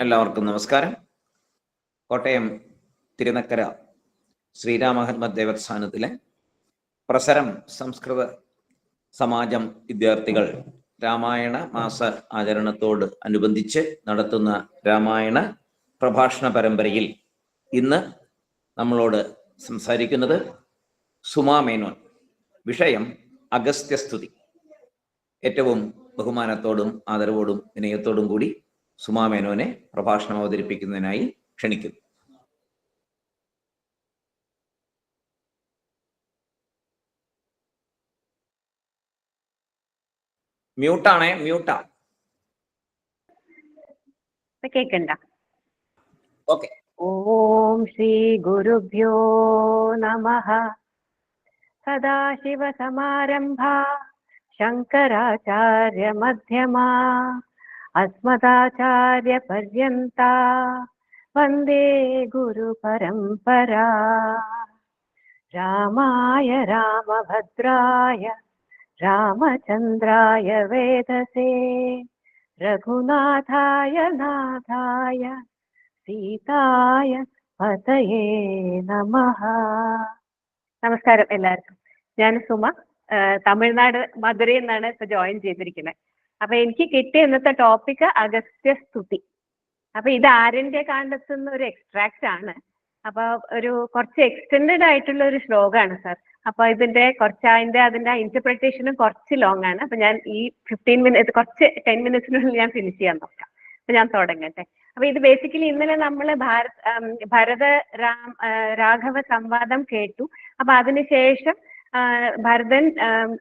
എല്ലാവർക്കും നമസ്കാരം. കോട്ടയം തിരുനക്കര ശ്രീരാമഹന്മത് ദേവസ്ഥാനത്തിലെ പ്രസരം സംസ്കൃത സമാജം വിദ്യാർത്ഥികൾ രാമായണ മാസ ആചരണത്തോട് അനുബന്ധിച്ച് നടത്തുന്ന രാമായണ പ്രഭാഷണ പരമ്പരയിൽ ഇന്ന് നമ്മളോട് സംസാരിക്കുന്നത് സുമാ മേനോൻ വിഷയം അഗസ്ത്യസ്തുതി. ഏറ്റവും ബഹുമാനത്തോടും ആദരവോടും വിനയത്തോടും കൂടി സുമാ മേനോനെ പ്രഭാഷണം അവതരിപ്പിക്കുന്നതിനായി ക്ഷണിക്കുന്നു. മ്യൂട്ടാണേ മ്യൂട്ടാ. കേക്കണ്ട. ഓക്കെ. ഓം ശ്രീ ഗുരുഭ്യോ നമ. സദാശിവസമാരംഭാ ശങ്കരാചാര്യ മധ്യമാ അസ്മദാചാര്യ പര്യന്ത വന്ദേ ഗുരു പരമ്പരാ രാമായ രാമഭദ്രായ രാമചന്ദ്രായ വേദസേ രഘുനാഥായ നാഥായ സീതായ പതയേ നമഃ നമസ്കാരം എല്ലാവർക്കും ഞാൻ സുമ ആ, തമിഴ്നാട് മധുരയിൽ നിന്നാണ് ഇപ്പൊ ജോയിൻ ചെയ്തിരിക്കുന്നത് അപ്പൊ എനിക്ക് കിട്ടിയ ഇന്നത്തെ ടോപ്പിക് അഗസ്ത്യ സ്തുതി. അപ്പൊ ഇത് ആരണ്യ കാണ്ഡത്തുനിന്ന് ഒരു എക്സ്ട്രാക്റ്റ് ആണ്. അപ്പൊ ഒരു കുറച്ച് എക്സ്റ്റെൻഡഡ് ആയിട്ടുള്ള ഒരു ശ്ലോകമാണ് സാർ അപ്പൊ ഇതിന്റെ കുറച്ച് അതിന്റെ അതിന്റെ ഇന്റർപ്രിട്ടേഷനും കുറച്ച് ലോങ് ആണ്. അപ്പൊ ഞാൻ ഈ ഫിഫ്റ്റീൻ മിനിറ്റ് കുറച്ച് ടെൻ മിനിറ്റ്സിനുള്ളിൽ ഞാൻ ഫിനിഷ് ചെയ്യാൻ നോക്കാം. അപ്പൊ ഞാൻ തുടങ്ങട്ടെ. അപ്പൊ ഇത് ബേസിക്കലി ഇന്നലെ നമ്മൾ ഭാരത് ഭരത രാം രാഘവ സംവാദം കേട്ടു. അപ്പൊ അതിനുശേഷം ഭരതൻ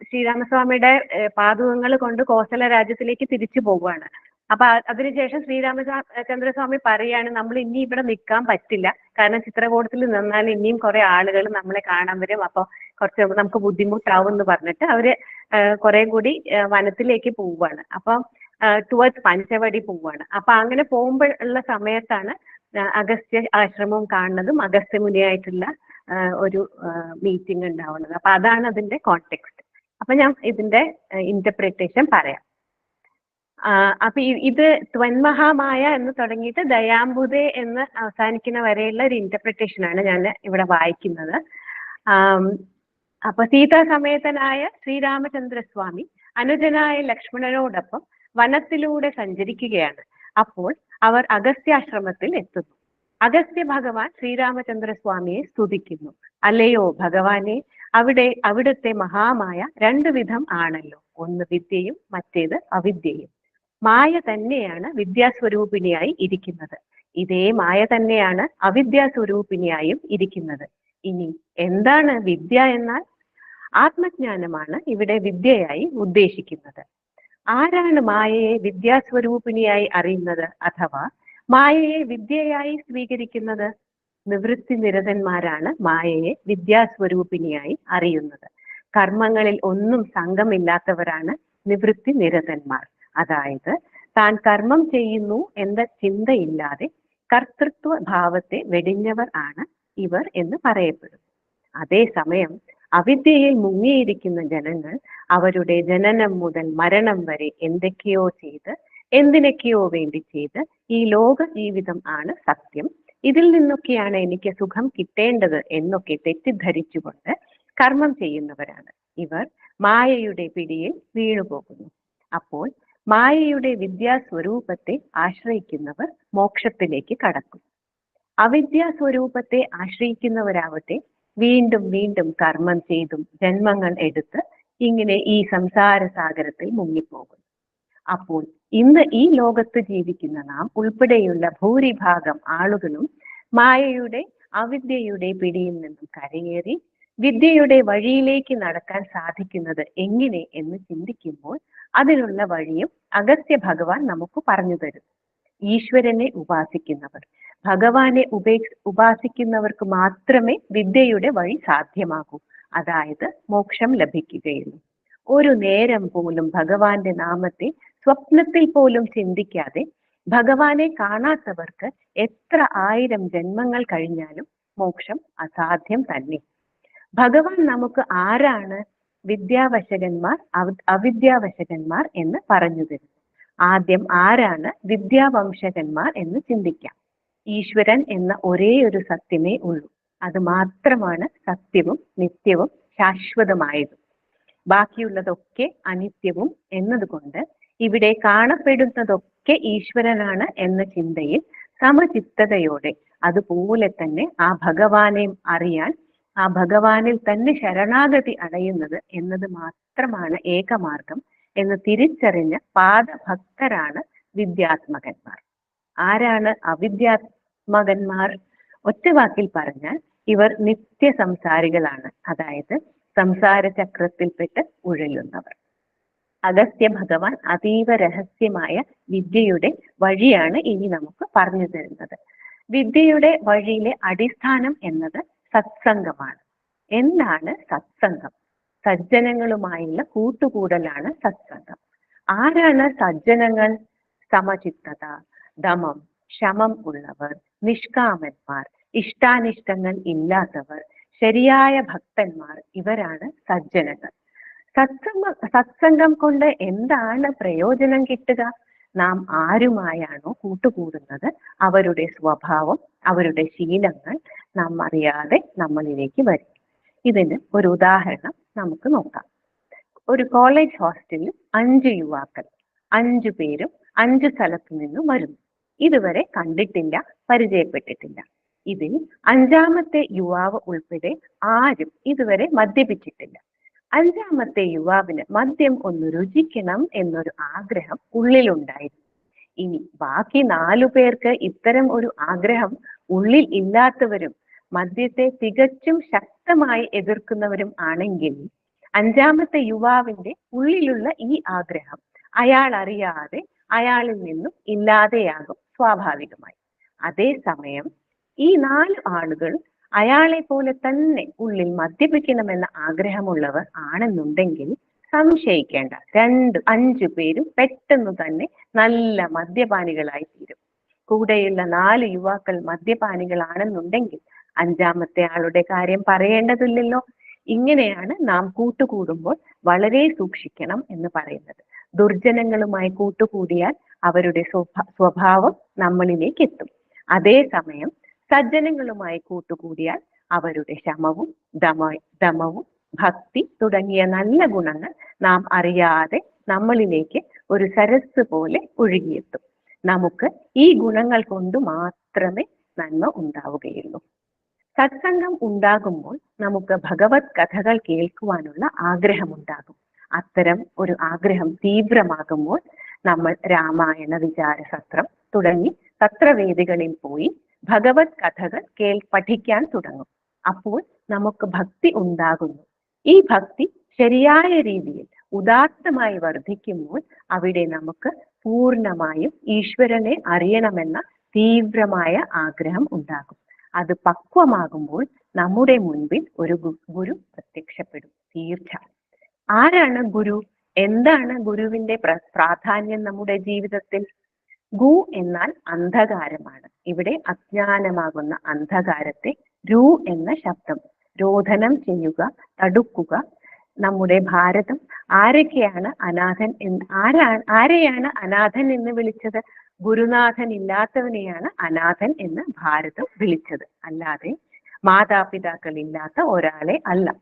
ശ്രീരാമസ്വാമിയുടെ പാദുകങ്ങൾ കൊണ്ട് കോസല രാജ്യത്തിലേക്ക് തിരിച്ചു പോവുകയാണ് അപ്പൊ അതിനുശേഷം ശ്രീരാമചന്ദ്രസ്വാമി പറയാണ് നമ്മൾ ഇനി ഇവിടെ നിൽക്കാൻ പറ്റില്ല. കാരണം ചിത്രകൂടത്തിൽ നിന്നാൽ ഇനിയും കുറെ ആളുകൾ നമ്മളെ കാണാൻ വരും. അപ്പൊ കുറച്ച് നമുക്ക് ബുദ്ധിമുട്ടാവും എന്ന് പറഞ്ഞിട്ട് അവർ കുറെ കൂടി വനത്തിലേക്ക് പോവുകയാണ് അപ്പൊ ടുവേർഡ്സ് പഞ്ചവടി പോവുകയാണ് അപ്പൊ അങ്ങനെ പോകുമ്പോഴുള്ള സമയത്താണ് അഗസ്ത്യ ആശ്രമം കാണുന്നതും അഗസ്ത്യ മുനിയായിട്ടുള്ള ആ, ഒരു മീറ്റിംഗ് ഉണ്ടാവുന്നത്. അപ്പൊ അതാണ് അതിന്റെ കോണ്ടെക്സ്റ്റ് അപ്പൊ ഞാൻ ഇതിന്റെ ഇന്റർപ്രിട്ടേഷൻ പറയാം. അപ്പൊ ഇത് ത്വന്മഹാമായ എന്ന് തുടങ്ങിയിട്ട് ദയാംബുദേ എന്ന് അവസാനിക്കുന്ന വരെയുള്ള ഒരു ഇന്റർപ്രിട്ടേഷൻ ആണ് ഞാൻ ഇവിടെ വായിക്കുന്നത്. അപ്പൊ സീതാസമേതനായ ശ്രീരാമചന്ദ്രസ്വാമി അനുജനായ ലക്ഷ്മണനോടൊപ്പം വനത്തിലൂടെ സഞ്ചരിക്കുകയാണ്. അപ്പോൾ അവർ അഗസ്ത്യാശ്രമത്തിൽ എത്തുന്നു. അഗസ്ത്യ ഭഗവാൻ ശ്രീരാമചന്ദ്രസ്വാമിയെ സ്തുതിക്കുന്നു. അല്ലയോ ഭഗവാനെ അവിടെ അവിടുത്തെ മഹാമായ രണ്ടു വിധം ആണല്ലോ. ഒന്ന് വിദ്യയും മറ്റേത് അവിദ്യയും. മായ തന്നെയാണ് വിദ്യാസ്വരൂപിണിയായി ഇരിക്കുന്നത്. ഇതേ മായ തന്നെയാണ് അവിദ്യാസ്വരൂപിണിയായും ഇരിക്കുന്നത്. ഇനി എന്താണ് വിദ്യ എന്നാൽ? ആത്മജ്ഞാനമാണ് ഇവിടെ വിദ്യയായി ഉദ്ദേശിക്കുന്നത്. ആരാണ് മായയെ വിദ്യാസ്വരൂപിണിയായി അറിയുന്നത്? അഥവാ മായയെ വിദ്യയായി സ്വീകരിക്കുന്നത് നിവൃത്തി നിരതന്മാരാണ്. മായയെ വിദ്യാസ്വരൂപിണിയായി അറിയുന്നത്. കർമ്മങ്ങളിൽ ഒന്നും സംഘമില്ലാത്തവരാണ് നിവൃത്തി നിരതന്മാർ. അതായത് താൻ കർമ്മം ചെയ്യുന്നു എന്ന ചിന്തയില്ലാതെ കർത്തൃത്വ ഭാവത്തെ വെടിഞ്ഞവർ ആണ് ഇവർ എന്ന് പറയപ്പെടുന്നു. അതേസമയം അവിദ്യയിൽ മുങ്ങിയിരിക്കുന്ന ജനങ്ങൾ അവരുടെ ജനനം മുതൽ മരണം വരെ എന്തൊക്കെയോ ചെയ്ത് എന്തിനൊക്കെയോ വേണ്ടി ചെയ്ത് ഈ ലോക ജീവിതം ആണ് സത്യം. ഇതിൽ നിന്നൊക്കെയാണ് എനിക്ക് സുഖം കിട്ടേണ്ടത് എന്നൊക്കെ തെറ്റിദ്ധരിച്ചുകൊണ്ട് കർമ്മം ചെയ്യുന്നവരാണ് ഇവർ. മായയുടെ പിടിയിൽ വീണുപോകുന്നു. അപ്പോൾ മായയുടെ വിദ്യാസ്വരൂപത്തെ ആശ്രയിക്കുന്നവർ മോക്ഷത്തിലേക്ക് കടക്കും. അവിദ്യാസ്വരൂപത്തെ ആശ്രയിക്കുന്നവരാവട്ടെ വീണ്ടും വീണ്ടും കർമ്മം ചെയ്തും ജന്മങ്ങൾ എടുത്ത് ഇങ്ങനെ ഈ സംസാര സാഗരത്തിൽ മുങ്ങിപ്പോകും അപ്പോൾ ഇന്ന് ഈ ലോകത്ത് ജീവിക്കുന്ന നാം ഉൾപ്പെടെയുള്ള ഭൂരിഭാഗം ആളുകളും മായയുടെ അവിദ്യയുടെ പിടിയിൽ നിന്നും കരയേറി വിദ്യയുടെ വഴിയിലേക്ക് നടക്കാൻ സാധിക്കുന്നത് എങ്ങനെ എന്ന് ചിന്തിക്കുമ്പോൾ അതിനുള്ള വഴിയും അഗസ്ത്യ ഭഗവാൻ നമുക്ക് പറഞ്ഞു തരും. ഈശ്വരനെ ഉപാസിക്കുന്നവർ ഭഗവാനെ ഉപേ ഉപാസിക്കുന്നവർക്ക് മാത്രമേ വിദ്യയുടെ വഴി സാധ്യമാകൂ. അതായത് മോക്ഷം ലഭിക്കുകയുള്ളൂ. ഒരു നേരം പോലും ഭഗവാന്റെ നാമത്തെ സ്വപ്നത്തിൽ പോലും ചിന്തിക്കാതെ ഭഗവാനെ കാണാത്തവർക്ക് എത്ര ആയിരം ജന്മങ്ങൾ കഴിഞ്ഞാലും മോക്ഷം അസാധ്യം തന്നെ. ഭഗവാൻ നമുക്ക് ആരാണ് വിദ്യാവശകന്മാർ അവ- അവിദ്യാവശകന്മാർ എന്ന് പറഞ്ഞു തരുന്നു ആദ്യം ആരാണ് വിദ്യാവംശകന്മാർ എന്ന് ചിന്തിക്കാം. ഈശ്വരൻ എന്ന ഒരേ ഒരു സത്യമേ ഉള്ളൂ. അത് മാത്രമാണ് സത്യവും നിത്യവും ശാശ്വതമായതും. ബാക്കിയുള്ളതൊക്കെ അനിത്യവും എന്നതുകൊണ്ട് ഇവിടെ കാണപ്പെടുന്നതൊക്കെ ഈശ്വരനാണ് എന്ന ചിന്തയിൽ സമചിത്തതയോടെ. അതുപോലെ തന്നെ ആ ഭഗവാനെ അറിയാൻ ആ ഭഗവാനിൽ തന്നെ ശരണാഗതി അടയുന്നത് എന്നത് മാത്രമാണ് ഏകമാർഗം എന്ന് തിരിച്ചറിഞ്ഞ പാദഭക്തരാണ് വിദ്യാത്മകന്മാർ. ആരാണ് അവിദ്യാത്മകന്മാർ? ഒറ്റ വാക്കിൽ പറഞ്ഞാൽ ഇവർ നിത്യ സംസാരികളാണ് അതായത് സംസാര ചക്രത്തിൽപ്പെട്ട് ഉഴലുന്നവർ. അഗസ്ത്യ ഭഗവാൻ അതീവ രഹസ്യമായ വിദ്യയുടെ വഴിയാണ് ഇനി നമുക്ക് പറഞ്ഞു തരുന്നത്. വിദ്യയുടെ വഴിയിലെ അടിസ്ഥാനം എന്നത് സത്സംഗമാണ്. എന്താണ് സത്സംഗം? സജ്ജനങ്ങളുമായുള്ള കൂട്ടുകൂടലാണ് സത്സംഗം. ആരാണ് സജ്ജനങ്ങൾ? സമചിത്തത ദമം ശമം ഉള്ളവർ നിഷ്കാമന്മാർ ഇഷ്ടാനിഷ്ടങ്ങൾ ഇല്ലാത്തവർ ശരിയായ ഭക്തന്മാർ ഇവരാണ് സജ്ജനങ്ങൾ. സത്സംഗ സത്സംഗം കൊണ്ട് എന്താണ് പ്രയോജനം കിട്ടുക? നാം ആരുമായാണോ കൂട്ടുകൂടുന്നത്? അവരുടെ സ്വഭാവം അവരുടെ ശീലങ്ങൾ നാം അറിയാതെ നമ്മളിലേക്ക് വരും. ഇതിന് ഒരു ഉദാഹരണം നമുക്ക് നോക്കാം. ഒരു കോളേജ് ഹോസ്റ്റലിൽ അഞ്ച് യുവാക്കൾ അഞ്ചു പേരും അഞ്ച് സ്ഥലത്തു നിന്നും വരുന്നു. ഇതുവരെ കണ്ടിട്ടില്ല പരിചയപ്പെട്ടിട്ടില്ല. ഇതിൽ അഞ്ചാമത്തെ യുവാവ് ഉൾപ്പെടെ ആരും ഇതുവരെ മദ്യപിച്ചിട്ടില്ല. അഞ്ചാമത്തെ യുവാവിന് മദ്യം ഒന്ന് രുചിക്കണം എന്നൊരു ആഗ്രഹം ഉള്ളിലുണ്ടായിരുന്നു. ഇനി ബാക്കി നാലു പേർക്ക് ഇത്തരം ഒരു ആഗ്രഹം ഉള്ളിൽ ഇല്ലാത്തവരും മദ്യത്തെ തികച്ചും ശക്തമായി എതിർക്കുന്നവരും ആണെങ്കിൽ അഞ്ചാമത്തെ യുവാവിന്റെ ഉള്ളിലുള്ള ഈ ആഗ്രഹം അയാൾ അറിയാതെ അയാളിൽ നിന്നും ഇല്ലാതെയാകും സ്വാഭാവികമായി. അതേസമയം ഈ നാല് ആളുകൾ അയാളെ പോലെ തന്നെ ഉള്ളിൽ മദ്യപിക്കണമെന്ന ആഗ്രഹമുള്ളവർ ആണെന്നുണ്ടെങ്കിൽ സംശയിക്കേണ്ട. രണ്ട് അഞ്ചു പേരും പെട്ടെന്ന് തന്നെ നല്ല മദ്യപാനികളായി തീരും. കൂടെയുള്ള നാല് യുവാക്കൾ മദ്യപാനികളാണെന്നുണ്ടെങ്കിൽ അഞ്ചാമത്തെ ആളുടെ കാര്യം പറയേണ്ടതില്ലല്ലോ. ഇങ്ങനെയാണ് നാം കൂട്ടുകൂടുമ്പോൾ വളരെ സൂക്ഷിക്കണം എന്ന് പറയുന്നത്. ദുർജനങ്ങളുമായി കൂട്ടുകൂടിയാൽ അവരുടെ സ്വഭാവം നമ്മളിലേക്ക് എത്തും. അതേസമയം സജ്ജനങ്ങളുമായി കൂട്ടുകൂടിയാൽ അവരുടെ ശമവും ദമ ദമവും ഭക്തി തുടങ്ങിയ നല്ല ഗുണങ്ങൾ നാം അറിയാതെ നമ്മളിലേക്ക് ഒരു സരസ് പോലെ ഒഴുകിയെത്തും. നമുക്ക് ഈ ഗുണങ്ങൾ കൊണ്ട് മാത്രമേ നന്മ ഉണ്ടാവുകയുള്ളൂ. സത്സംഗം ഉണ്ടാകുമ്പോൾ നമുക്ക് ഭഗവത് കഥകൾ കേൾക്കുവാനുള്ള ആഗ്രഹമുണ്ടാകും. അത്തരം ഒരു ആഗ്രഹം തീവ്രമാകുമ്പോൾ നമ്മൾ രാമായണ വിചാരസത്രം തുടങ്ങി സത്രവേദികളിൽ പോയി ഭഗവത് കഥകൾ കേൾ പഠിക്കാൻ തുടങ്ങും. അപ്പോൾ നമുക്ക് ഭക്തി ഉണ്ടാകുന്നു. ഈ ഭക്തി ശരിയായ രീതിയിൽ ഉദാത്തമായി വർദ്ധിക്കുമ്പോൾ അവിടെ നമുക്ക് പൂർണമായും ഈശ്വരനെ അറിയണമെന്ന തീവ്രമായ ആഗ്രഹം ഉണ്ടാകും. അത് പക്വമാകുമ്പോൾ നമ്മുടെ മുൻപിൽ ഒരു ഗുരു പ്രത്യക്ഷപ്പെടും തീർച്ച ആരാണ് ഗുരു? എന്താണ് ഗുരുവിന്റെ പ്രാധാന്യം നമ്മുടെ ജീവിതത്തിൽ? ഗു എന്നാൽ അന്ധകാരമാണ്. ഇവിടെ അജ്ഞാനമാകുന്ന അന്ധകാരത്തെ രു എന്ന ശബ്ദം. രോധനം ചെയ്യുക തടുക്കുക നമ്മുടെ ഭാരതം. ആരൊക്കെയാണ് അനാഥൻ എന്ന് ആരാണ് ആരെയാണ് അനാഥൻ എന്ന് വിളിച്ചത്? ഗുരുനാഥൻ ഇല്ലാത്തവനെയാണ് അനാഥൻ എന്ന് ഭാരതം വിളിച്ചത്. അല്ലാതെ മാതാപിതാക്കൾ ഇല്ലാത്ത ഒരാളെ അല്ല.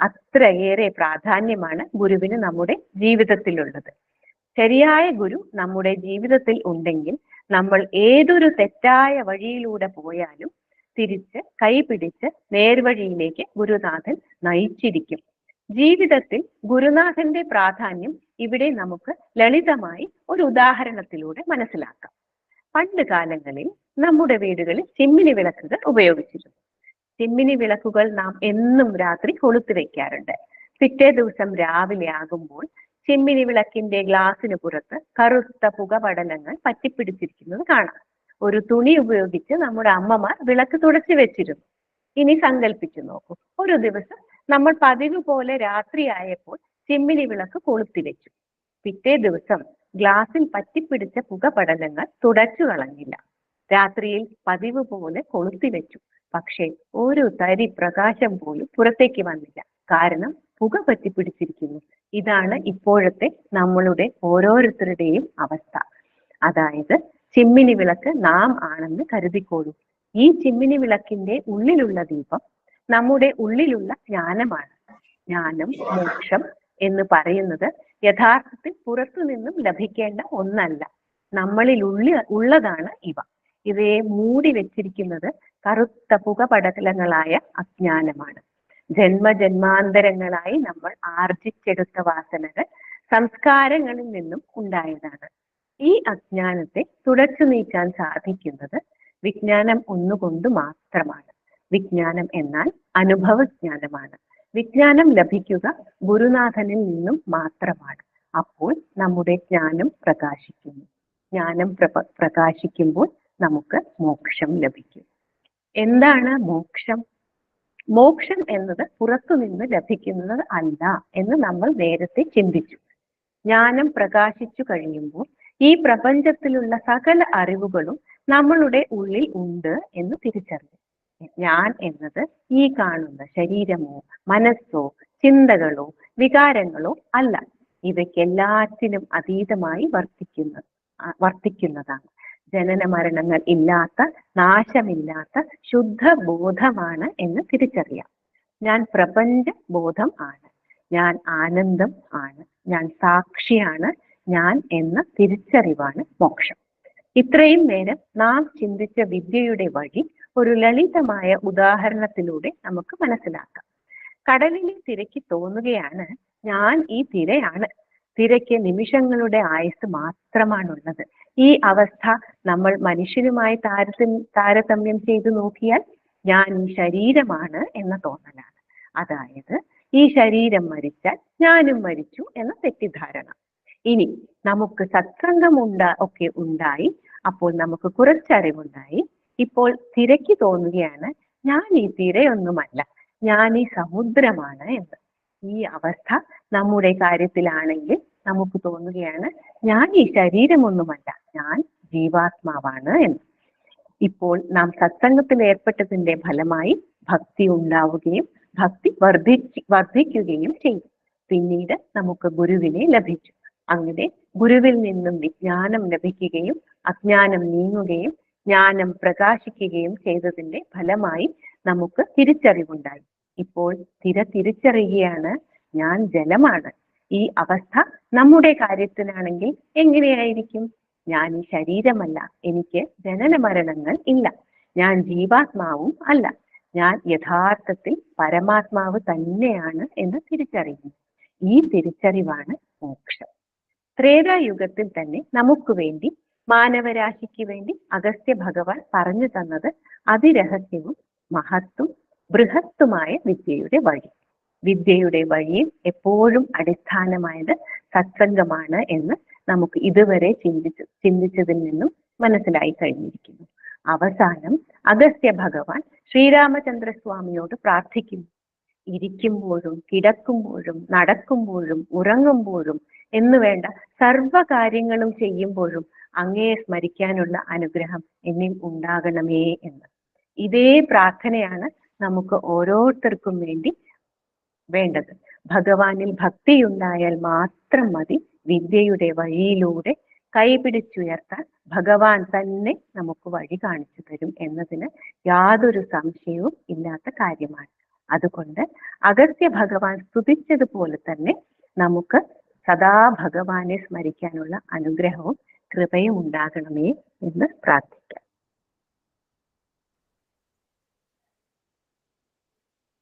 അത്രയേറെ പ്രാധാന്യമാണ് ഗുരുവിന് നമ്മുടെ ജീവിതത്തിലുള്ളത്. ശരിയായ ഗുരു നമ്മുടെ ജീവിതത്തിൽ ഉണ്ടെങ്കിൽ നമ്മൾ ഏതൊരു തെറ്റായ വഴിയിലൂടെ പോയാലും തിരിച്ച് കൈപിടിച്ച് നേർവഴിയിലേക്ക് ഗുരുനാഥൻ നയിച്ചിരിക്കും. ജീവിതത്തിൽ ഗുരുനാഥന്റെ പ്രാധാന്യം ഇവിടെ നമുക്ക് ലളിതമായി ഒരു ഉദാഹരണത്തിലൂടെ മനസ്സിലാക്കാം. പണ്ട് കാലങ്ങളിൽ നമ്മുടെ വീടുകളിൽ ചിമ്മിനി വിളക്കുകൾ ഉപയോഗിച്ചിരുന്നു. ചിമ്മിനി വിളക്കുകൾ നാം എന്നും രാത്രി കൊളുത്തി വെക്കാറുണ്ട്. പിറ്റേ ദിവസം രാവിലെ ആകുമ്പോൾ ചിമ്മിനി വിളക്കിന്റെ ഗ്ലാസിന് പുറത്ത് കറുത്ത പുകപടലങ്ങൾ പറ്റിപ്പിടിച്ചിരിക്കുന്നത് കാണാം. ഒരു തുണി ഉപയോഗിച്ച് നമ്മുടെ അമ്മമാർ വിളക്ക് തുടച്ചു വെച്ചിരുന്നു. ഇനി സങ്കല്പിച്ചു നോക്കൂ. ഒരു ദിവസം നമ്മൾ പതിവ് പോലെ രാത്രിയായപ്പോൾ ചെമ്മിനി വിളക്ക് കൊളുത്തി വെച്ചു. പിറ്റേ ദിവസം ഗ്ലാസിൽ പറ്റിപ്പിടിച്ച പുകപടലങ്ങൾ തുടച്ചു കളഞ്ഞില്ല. രാത്രിയിൽ പതിവ് പോലെ കൊളുത്തി വെച്ചു. പക്ഷേ ഒരു തരി പ്രകാശം പോലും പുറത്തേക്ക് വന്നില്ല. കാരണം പുക പറ്റിപ്പിടിച്ചിരിക്കുന്നു. ഇതാണ് ഇപ്പോഴത്തെ നമ്മളുടെ ഓരോരുത്തരുടെയും അവസ്ഥ. അതായത് ചിമ്മിനി വിളക്ക് നാം ആണെന്ന് കരുതിക്കോളൂ. ഈ ചിമ്മിനി വിളക്കിന്റെ ഉള്ളിലുള്ള ദീപം നമ്മുടെ ഉള്ളിലുള്ള ജ്ഞാനമാണ്. ജ്ഞാനം മോക്ഷം എന്ന് പറയുന്നത് യഥാർത്ഥത്തിൽ പുറത്തു നിന്നും ലഭിക്കേണ്ട ഒന്നല്ല. നമ്മളിൽ ഉള്ളി ഉള്ളതാണ് ഇവ. ഇവയെ മൂടി വെച്ചിരിക്കുന്നത് കറുത്ത പുകപടലങ്ങളായ അജ്ഞാനമാണ്. ജന്മജന്മാന്തരങ്ങളായി നമ്മൾ ആർജിച്ചെടുത്ത വാസനകൾ സംസ്കാരങ്ങളിൽ നിന്നും ഉണ്ടായതാണ്. ഈ അജ്ഞാനത്തെ തുടച്ചു നീക്കാൻ സാധിക്കുന്നത് വിജ്ഞാനം ഒന്നുകൊണ്ട് മാത്രമാണ്. വിജ്ഞാനം എന്നാൽ അനുഭവജ്ഞാനമാണ്. വിജ്ഞാനം ലഭിക്കുക ഗുരുനാഥനിൽ നിന്നും മാത്രമാണ്. അപ്പോൾ നമ്മുടെ ജ്ഞാനം പ്രകാശിക്കുന്നു. ജ്ഞാനം പ്രകാശിക്കുമ്പോൾ നമുക്ക് മോക്ഷം ലഭിക്കും. എന്താണ് മോക്ഷം? മോക്ഷം എന്നത് പുറത്തുനിന്ന് ലഭിക്കുന്നത് അല്ല എന്ന് നമ്മൾ നേരത്തെ ചിന്തിച്ചു. ജ്ഞാനം പ്രകാശിച്ചു കഴിയുമ്പോൾ ഈ പ്രപഞ്ചത്തിലുള്ള സകല അറിവുകളും നമ്മളുടെ ഉള്ളിൽ ഉണ്ട് എന്ന് തിരിച്ചറിഞ്ഞു. ഞാൻ എന്നത് ഈ കാണുന്ന ശരീരമോ മനസ്സോ ചിന്തകളോ വികാരങ്ങളോ അല്ല. ഇവയ്ക്കെല്ലാറ്റിനും അതീതമായി വർത്തിക്കുന്ന വർത്തിക്കുന്നതാണ്. ജനന മരണങ്ങൾ ഇല്ലാത്ത നാശമില്ലാത്ത ശുദ്ധ ബോധമാണ് എന്ന് തിരിച്ചറിയാം. ഞാൻ പ്രപഞ്ച ബോധം ആണ്. ഞാൻ ആനന്ദം ആണ്. ഞാൻ സാക്ഷിയാണ്. ഞാൻ എന്ന തിരിച്ചറിവാണ് മോക്ഷം. ഇത്രയും നേരം നാം ചിന്തിച്ച വിദ്യയുടെ വഴി ഒരു ലളിതമായ ഉദാഹരണത്തിലൂടെ നമുക്ക് മനസ്സിലാക്കാം. കടലിലെ തിരക്ക് തോന്നുകയാണ് ഞാൻ ഈ തിരയാണ്. തിരയ്ക്ക് നിമിഷങ്ങളുടെ ആയുസ് മാത്രമാണുള്ളത്. ഈ അവസ്ഥ നമ്മൾ മനുഷ്യനുമായി താരതമ്യം താരതമ്യം ചെയ്തു നോക്കിയാൽ ഞാൻ ഈ ശരീരമാണ് എന്ന തോന്നലാണ്. അതായത് ഈ ശരീരം മരിച്ചാൽ ഞാനും മരിച്ചു എന്ന തെറ്റിദ്ധാരണ. ഇനി നമുക്ക് സത്സംഗം ഉണ്ട ഒക്കെ ഉണ്ടായി. അപ്പോൾ നമുക്ക് കുറച്ചറിവുണ്ടായി. ഇപ്പോൾ തിരക്ക് തോന്നുകയാണ് ഞാൻ ഈ തിരയൊന്നുമല്ല ഞാൻ ഈ സമുദ്രമാണ് എന്ന്. ഈ അവസ്ഥ നമ്മുടെ കാര്യത്തിലാണെങ്കിൽ നമുക്ക് തോന്നുകയാണ് ഞാൻ ഈ ശരീരമൊന്നുമല്ല ഞാൻ ജീവാത്മാവാണ് എന്ന്. ഇപ്പോൾ നാം സത്സംഗത്തിൽ ഏർപ്പെട്ടതിന്റെ ഫലമായി ഭക്തി ഉണ്ടാവുകയും ഭക്തി വർദ്ധിച്ച് വർദ്ധിക്കുകയും ചെയ്തു. പിന്നീട് നമുക്ക് ഗുരുവിനെ ലഭിച്ചു. അങ്ങനെ ഗുരുവിൽ നിന്നും വിജ്ഞാനം ലഭിക്കുകയും അജ്ഞാനം നീങ്ങുകയും ജ്ഞാനം പ്രകാശിക്കുകയും ചെയ്തതിന്റെ ഫലമായി നമുക്ക് തിരിച്ചറിവുണ്ടായി. ഇപ്പോൾ തിര തിരിച്ചറിയുകയാണ് ഞാൻ ജലമാണ്. ഈ അവസ്ഥ നമ്മുടെ കാര്യത്തിലാണെങ്കിൽ എങ്ങനെയായിരിക്കും? ഞാൻ ഈ ശരീരമല്ല എനിക്ക് ജനന മരണങ്ങൾ ഇല്ല ഞാൻ ജീവാത്മാവും അല്ല ഞാൻ യഥാർത്ഥത്തിൽ പരമാത്മാവ് തന്നെയാണ് എന്ന് തിരിച്ചറിയുന്നു. ഈ തിരിച്ചറിവാണ് മോക്ഷം. ത്രേതായുഗത്തിൽ തന്നെ നമുക്ക് വേണ്ടി മാനവരാശിക്ക് വേണ്ടി അഗസ്ത്യ ഭഗവാൻ പറഞ്ഞു തന്നത് അതിരഹസ്യവും മഹത്തും ബൃഹത്തുമായ വിദ്യയുടെ വഴി. വിദ്യയുടെ വഴിയും എപ്പോഴും അടിസ്ഥാനമായത് സത്സംഗമാണ് എന്ന് നമുക്ക് ഇതുവരെ ചിന്തിച്ച് ചിന്തിച്ചതിൽ നിന്നും മനസ്സിലായി കഴിഞ്ഞിരിക്കുന്നു. അവസാനം അഗസ്ത്യ ഭഗവാൻ ശ്രീരാമചന്ദ്ര സ്വാമിയോട് പ്രാർത്ഥിക്കുന്നു ഇരിക്കുമ്പോഴും കിടക്കുമ്പോഴും നടക്കുമ്പോഴും ഉറങ്ങുമ്പോഴും എന്ന് വേണ്ട സർവ കാര്യങ്ങളും ചെയ്യുമ്പോഴും അങ്ങയെ സ്മരിക്കാനുള്ള അനുഗ്രഹം എന്നിൽ ഉണ്ടാകണമേ എന്ന്. ഇതേ പ്രാർത്ഥനയാണ് നമുക്ക് ഓരോരുത്തർക്കും വേണ്ടി വേണ്ടത്. ഭഗവാനിൽ ഭക്തിയുണ്ടായാൽ മാത്രം മതി. വിദ്യയുടെ വഴിയിലൂടെ കൈപിടിച്ചുയർത്താൻ ഭഗവാൻ തന്നെ നമുക്ക് വഴി കാണിച്ചു തരും എന്നതിന് യാതൊരു സംശയവും ഇല്ലാത്ത കാര്യമാണ്. അതുകൊണ്ട് അഗസ്ത്യ ഭഗവാൻ സ്തുതിച്ചതുപോലെ തന്നെ നമുക്ക് സദാ ഭഗവാനെ സ്മരിക്കാനുള്ള അനുഗ്രഹവും കൃപയും ഉണ്ടാകണമേ എന്ന് പ്രാർത്ഥിക്കാം.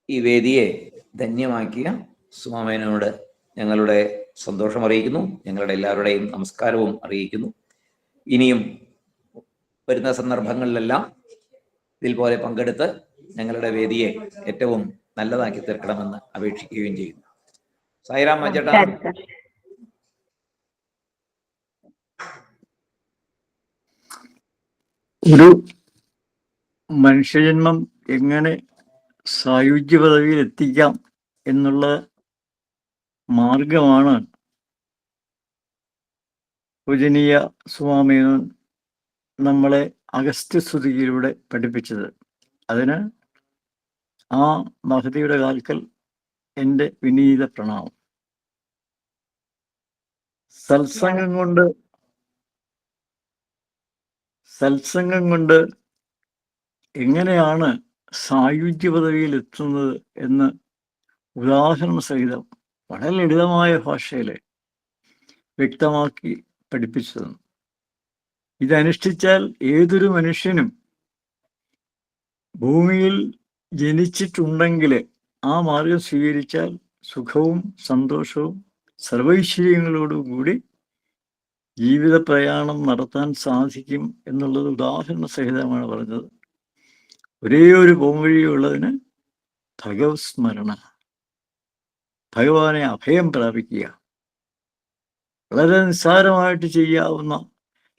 ഈ വേദിയെ ധന്യമാക്കിയ സുമാമേനോട് ഞങ്ങളുടെ സന്തോഷം അറിയിക്കുന്നു. ഞങ്ങളുടെ എല്ലാവരുടെയും നമസ്കാരവും അറിയിക്കുന്നു. ഇനിയും വരുന്ന സന്ദർഭങ്ങളിലെല്ലാം ഇതിൽ പോലെ പങ്കെടുത്ത് ഞങ്ങളുടെ വേദിയെ ഏറ്റവും നല്ലതാക്കി തീർക്കണമെന്ന് അപേക്ഷിക്കുകയും ചെയ്യുന്നു. സായിറാം മഞ്ചേട്ടാ ഒരു മനുഷ്യജന്മം എങ്ങനെ സായുജ്യ പദവിയിൽ എത്തിക്കാം എന്നുള്ള മാർഗമാണ് പൂജനീയ സ്വാമിയൻ നമ്മളെ അഗസ്ത്യസ്തുതിയിലൂടെ പഠിപ്പിച്ചത്. അതിന് ആ മഹതിയുടെ കാൽക്കൽ എന്റെ വിനീത പ്രണാമം. സത്സംഗം കൊണ്ട് സത്സംഗം കൊണ്ട് എങ്ങനെയാണ് സായുജ്യ പദവിയിൽ എത്തുന്നത് എന്ന് ഉദാഹരണ സഹിതം വളരെ ലളിതമായ ഭാഷയിൽ വ്യക്തമാക്കി പഠിപ്പിച്ചു ഇതനുഷ്ഠിച്ചാൽ ഏതൊരു മനുഷ്യനും ഭൂമിയിൽ ജനിച്ചിട്ടുണ്ടെങ്കിൽ ആ മാർഗം സ്വീകരിച്ചാൽ സുഖവും സന്തോഷവും സർവൈശ്വര്യങ്ങളോടും കൂടി ജീവിത പ്രയാണം നടത്താൻ സാധിക്കും എന്നുള്ളത് ഉദാഹരണ സഹിതമാണ് പറഞ്ഞത്. ഒരേ ഒരു പോംവഴിയുള്ളതിന് ഭഗവസ്മരണ. ഭഗവാനെ അഭയം പ്രാപിക്കുക. വളരെ നിസ്സാരമായിട്ട് ചെയ്യാവുന്ന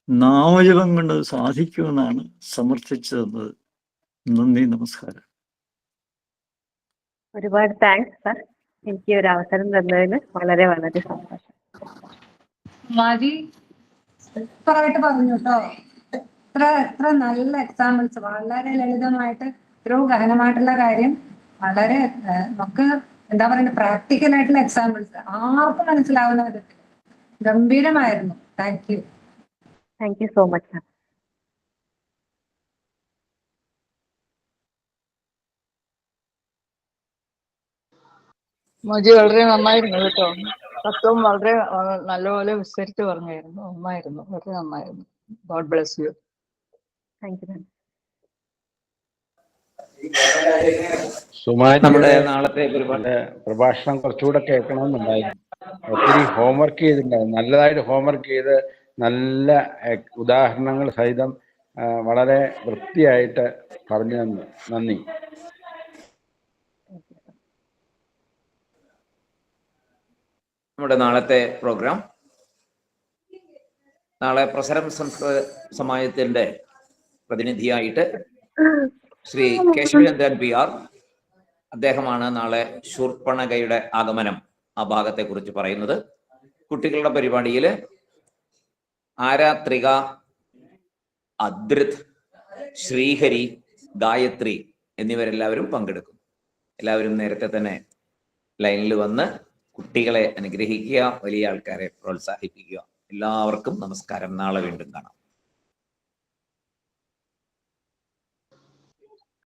നാമജപം കൊണ്ട് സാധിക്കുമെന്നാണ് സമർത്ഥിച്ചു തന്നത് നന്ദി നമസ്കാരം. ഒരുപാട് താങ്ക്സ് സർ എനിക്ക് ഒരു അവസരം തന്നതിന് വളരെ വളരെ സന്തോഷം. പറഞ്ഞു കേട്ടോ. എത്ര എത്ര നല്ല എക്സാമ്പിൾസ് വളരെ ലളിതമായിട്ട് ഇത്രയും ഗഹനമായിട്ടുള്ള കാര്യം വളരെ നമുക്ക് എന്താ പറയുക പ്രാക്ടിക്കൽ ആയിട്ടുള്ള എക്സാമ്പിൾസ് ആർക്കും മനസ്സിലാവുന്ന വിധത്തിൽ ഗംഭീരമായിരുന്നു. Thank you thank you so much sir Moji വളരെ നന്നായിരുന്നു കേട്ടോ. തത്വം വളരെ നല്ലപോലെ വിസ്തരിച്ച് പറഞ്ഞായിരുന്നു. നന്നായിരുന്നു. വളരെ നന്നായിരുന്നു. God bless you thank you നമ്മുടെ സുമാറ്റിയുടെ നാളത്തെ ഒരുപാട് പ്രഭാഷണം കുറച്ചുകൂടെ കേൾക്കണമെന്നുണ്ടായിരുന്നു. ഒത്തിരി ഹോംവർക്ക് ചെയ്തിട്ടുണ്ടായിരുന്നു. നല്ലതായിട്ട് ഹോംവർക്ക് ചെയ്ത് നല്ല ഉദാഹരണങ്ങൾ സഹിതം വളരെ വൃത്തിയായിട്ട് പറഞ്ഞു തന്നു. നന്ദി. നമ്മുടെ നാളത്തെ പ്രോഗ്രാം നാളെ പ്രസരം സംസ്കൃത സമാജത്തിന്റെ പ്രതിനിധിയായിട്ട് ശ്രീ കേശവചന്ദ്രൻ പി ആർ അദ്ദേഹമാണ് നാളെ ശൂർപ്പണകയുടെ ആഗമനം ആ ഭാഗത്തെ കുറിച്ച് പറയുന്നത്. കുട്ടികളുടെ പരിപാടിയിൽ ആരാത്രിക അദ്രിത് ശ്രീഹരി ഗായത്രി എന്നിവരെല്ലാവരും പങ്കെടുക്കും. എല്ലാവരും നേരത്തെ തന്നെ ലൈനിൽ വന്ന് കുട്ടികളെ അനുഗ്രഹിക്കുക വലിയ ആൾക്കാരെ പ്രോത്സാഹിപ്പിക്കുക. എല്ലാവർക്കും നമസ്കാരം. നാളെ വീണ്ടും കാണാം.